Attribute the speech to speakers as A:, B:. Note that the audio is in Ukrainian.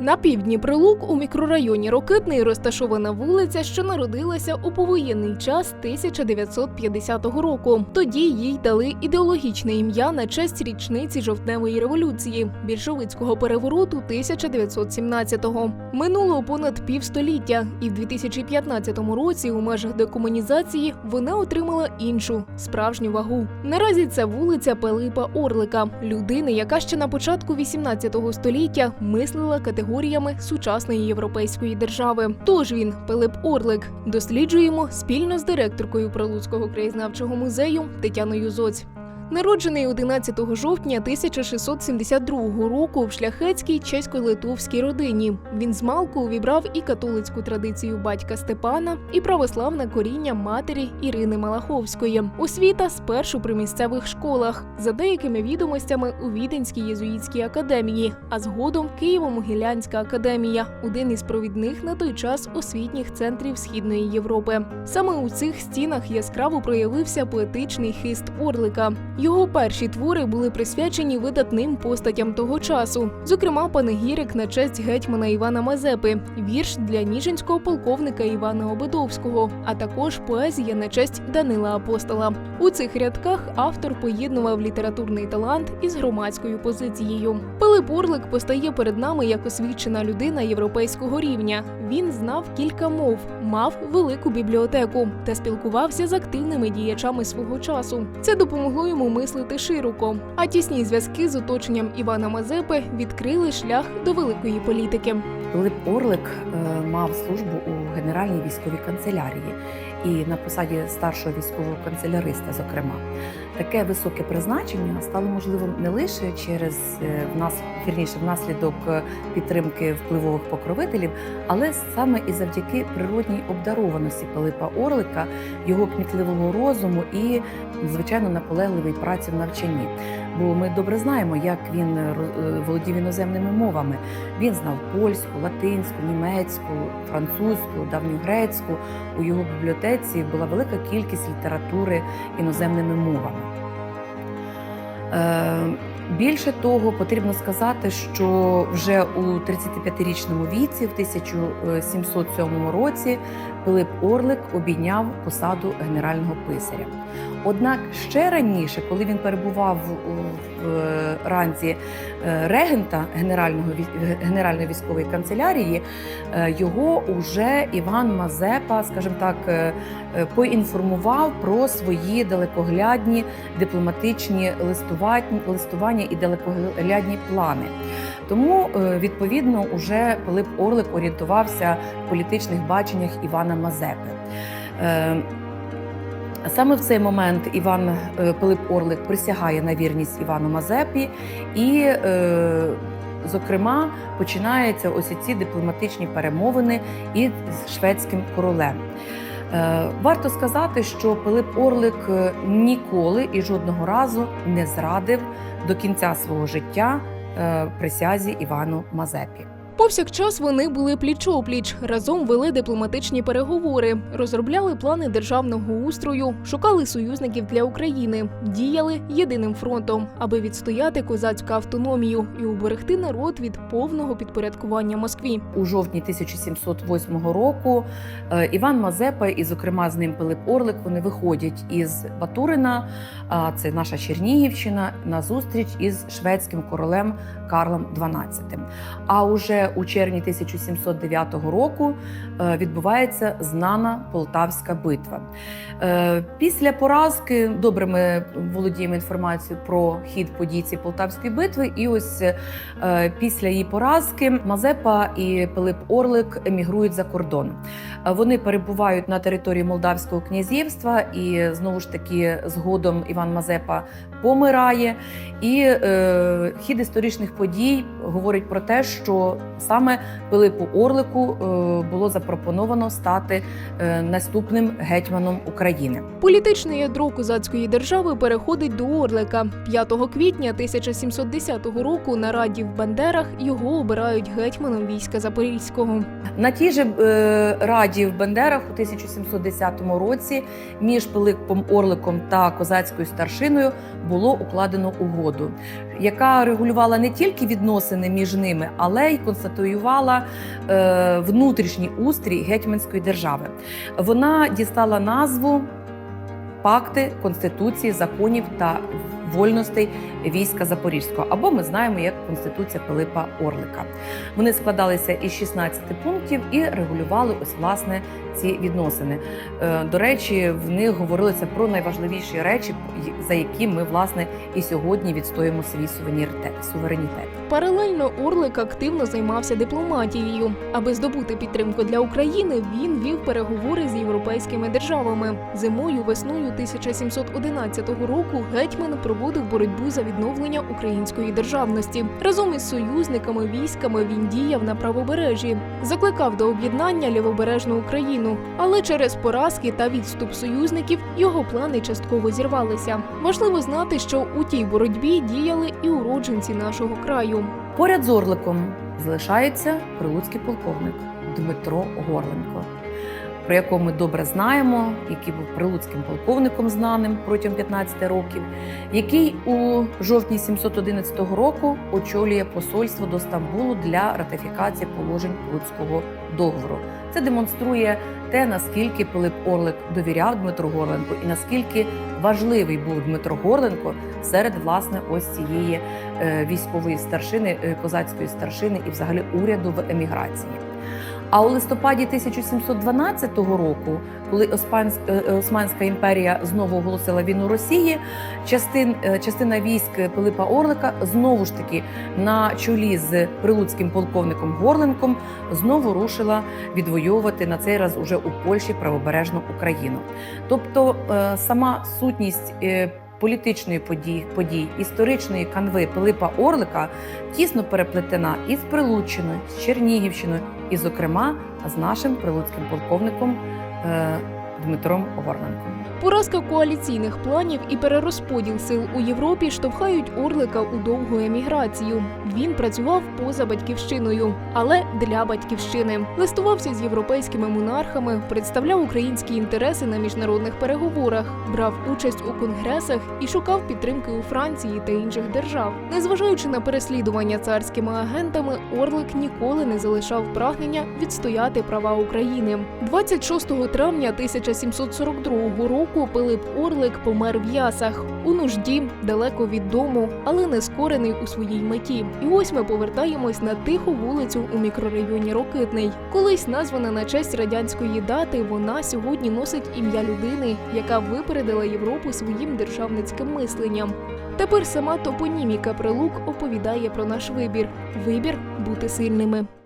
A: На півдні Прилук у мікрорайоні Рокитний розташована вулиця, що народилася у повоєнний час 1950 року. Тоді їй дали ідеологічне ім'я на честь річниці жовтневої революції більшовицького перевороту 1917-го. Минуло понад півстоліття, і в 2015 році у межах декомунізації вона отримала іншу справжню вагу. Наразі це вулиця Пилипа Орлика, людини, яка ще на початку 18 століття мислила категоріями сучасної європейської держави. Тож він, Пилип Орлик, досліджуємо спільно з директоркою Прилуцького краєзнавчого музею Тетяною Зоць. Народжений 11 жовтня 1672 року в шляхетській чесько-литовській родині. Він змалку увібрав і католицьку традицію батька Степана, і православне коріння матері Ірини Малаховської. Освіта спершу при місцевих школах, за деякими відомостями у Віденській єзуїтській академії, а згодом Києво-Могилянська академія, один із провідних на той час освітніх центрів Східної Європи. Саме у цих стінах яскраво проявився поетичний хист Орлика. Його перші твори були присвячені видатним постатям того часу, зокрема панегірик на честь гетьмана Івана Мазепи, вірш для ніжинського полковника Івана Обидовського, а також поезія на честь Данила Апостола. У цих рядках автор поєднував літературний талант із громадською позицією. Пилип Орлик постає перед нами як освічена людина європейського рівня. Він знав кілька мов, мав велику бібліотеку та спілкувався з активними діячами свого часу. Це допомогло йому мислити широко. А тісні зв'язки з оточенням Івана Мазепи відкрили шлях до великої політики.
B: Пилип Орлик е, мав службу у Генеральній військовій канцелярії і на посаді старшого військового канцеляриста, зокрема. Таке високе призначення стало можливим не лише через е, в нас вірніше внаслідок е, підтримки впливових покровителів, але саме і завдяки природній обдарованості Пилипа Орлика, його кмітливого розуму і, звичайно, наполегливій праці в навчанні. Бо ми добре знаємо, як він е, е, володів іноземними мовами. Він знав польську, латинську, німецьку, французьку, давньогрецьку. У його бібліотеці була велика кількість літератури іноземними мовами. Е, Більше того, потрібно сказати, що вже у 35-річному віці, в 1707 році, Пилип Орлик обійняв посаду генерального писаря. Однак ще раніше, коли він перебував в е, ранзі е, регента Генерального Генеральної військової канцелярії, е, його уже Іван Мазепа, скажімо так, е, е, поінформував про свої далекоглядні дипломатичні листувань- листування і далекоглядні плани. Тому, е, відповідно, уже Пилип Орлик орієнтувався в політичних баченнях Івана Мазепи. Е, Саме в цей момент Іван е, Пилип Орлик присягає на вірність Івану Мазепі, і, зокрема, починаються ось ці дипломатичні перемовини із шведським королем. Е, Варто сказати, що Пилип Орлик е, ніколи і жодного разу не зрадив до кінця свого життя е, присязі Івану Мазепі.
A: Повсякчас вони були пліч-опліч, разом вели дипломатичні переговори, розробляли плани державного устрою, шукали союзників для України, діяли єдиним фронтом, аби відстояти козацьку автономію і уберегти народ від повного підпорядкування Москві.
B: у жовтні 1708 року е, Іван Мазепа і, зокрема, з ним Пилип Орлик, вони виходять із Батурина, а це наша Чернігівщина, на зустріч із шведським королем Карлом XII. А уже у червні 1709 року е, відбувається знана Полтавська битва. Е, Після поразки добре ми володіємо інформацією про хід подій цієї Полтавської битви, і ось е, після її поразки Мазепа і Пилип Орлик емігрують за кордон. Вони перебувають на території Молдавського князівства, і знову ж таки згодом Іван Мазепа помирає. І е, хід історичних подій говорить про те, що саме Пилипу Орлику е, було запропоновано стати е, наступним гетьманом України.
A: Політичне ядро козацької держави переходить до Орлика. 5 квітня 1710 року на раді в Бандерах його обирають гетьманом війська Запорізького.
B: На тій же е, раді в Бендерах у 1710 році між Пилипом Орликом та козацькою старшиною було укладено угоду, яка регулювала не тільки відносини між ними, але й констатувала конституювала е, внутрішній устрій гетьманської держави. Вона дістала назву пакти Конституції, законів та вольностей війська Запорізького, або ми знаємо як Конституція Пилипа Орлика. Вони складалися із 16 пунктів і регулювали ось власне ці відносини. Е, До речі, в них говорилося про найважливіші речі, за які ми власне і сьогодні відстоїмо свій суверенітет.
A: Паралельно Орлик активно займався дипломатією. Аби здобути підтримку для України, він вів переговори з європейськими державами. Зимою, весною 1711 року гетьман проводив боротьбу за відновлення української державності. Разом із союзниками військами він діяв на правобережжі, закликав до об'єднання лівобережну Україну. Але через поразки та відступ союзників його плани частково зірвалися. Важливо знати, що у тій боротьбі діяли і уродженці нашого краю.
B: Поряд з Орликом залишається прилуцький полковник Дмитро Горленко, про якого ми добре знаємо, який був прилуцьким полковником знаним протягом 15 років, який у жовтні 711 року очолює посольство до Стамбулу для ратифікації положень Прилуцького договору. Це демонструє те, наскільки Пилип Орлик довіряв Дмитру Горленку і наскільки важливий був Дмитро Горленко серед власне ось цієї е, військової старшини, е, козацької старшини і взагалі уряду в еміграції. А у листопаді 1712 року, коли е, е, Османська імперія знову оголосила війну Росії, частин, е, частина військ Пилипа Орлика знову ж таки на чолі з прилуцьким полковником Горленком знову рушила відвоювати на цей раз уже у Польщі правобережну Україну. Тобто сама сутність. Політичної події, подій, історичної канви Пилипа Орлика тісно переплетена із Прилуччиною, з Чернігівщиною, і, зокрема, з нашим прилуцьким полковником е, Дмитром Горленком.
A: Поразка коаліційних планів і перерозподіл сил у Європі штовхають Орлика у довгу еміграцію. Він працював поза батьківщиною, але для батьківщини. Листувався з європейськими монархами, представляв українські інтереси на міжнародних переговорах, брав участь у конгресах і шукав підтримки у Франції та інших держав. Незважаючи на переслідування царськими агентами, Орлик ніколи не залишав прагнення відстояти права України. 26 травня 1742 року Пилип Орлик помер в Ясах у нужді, далеко від дому, але не скорений у своїй меті. І ось ми повертаємось на тиху вулицю у мікрорайоні Рокитний. Колись названа на честь радянської дати, вона сьогодні носить ім'я людини, яка випередила Європу своїм державницьким мисленням. Тепер сама топоніміка Прилук оповідає про наш вибір вибір бути сильними.